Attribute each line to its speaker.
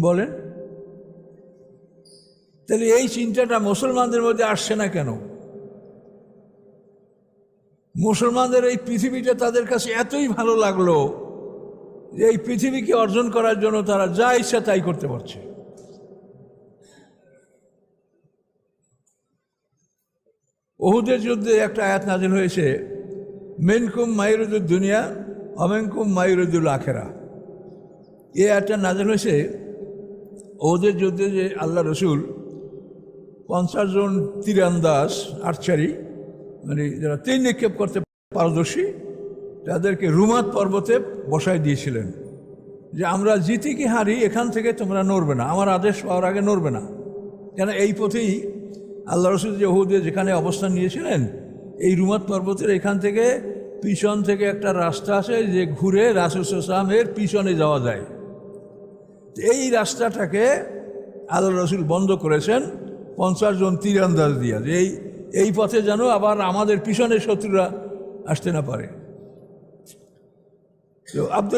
Speaker 1: বলেন। তাহলে এই চিন্তাটা মুসলমানদের মধ্যে আসছে না কেন? মুসলমানদের এই পৃথিবীটা তাদের কাছে এতই ভালো লাগল যে এই পৃথিবীকে অর্জন করার জন্য তারা যা ইচ্ছা তাই করতে পারছে। ওহুদের যুদ্ধে একটা আয়াত নাজিল হয়েছে, মেনকুম মাইরুদুল দুনিয়া, অমেনকুম মায়ুরুদ্দুল আখেরা। এ আয়াতটা নাজিল হয়েছে ওহুদের যুদ্ধে যে আল্লাহ রসুল পঞ্চাশ জন তীরান্দাজ আর্চারি মানে যারা তীর নিক্ষেপ করতে পারদর্শী, তাদেরকে রুমাত পর্বতে বসায় দিয়েছিলেন যে আমরা জিতি কি হারি, এখান থেকে তোমরা নড়বে না। আমার আদেশ পাওয়ার আগে নড়বে না। কেন এই পথেই আল্লাহ রসুল যে যেখানে অবস্থান নিয়েছিলেন, এই রুমাত পর্বতের এখান থেকে পিছন থেকে একটা রাস্তা আছে যে ঘুরে রাসুসামের পিছনে যাওয়া যায়। এই রাস্তাটাকে আল্লাহ রসুল বন্ধ করেছেন, পঞ্চাশ জন তীরান্দাজ দিয়া, যে এই এই পথে যেন আবার আমাদের পিছনে শত্রুরা আসতে না পারে। তো আব্দুল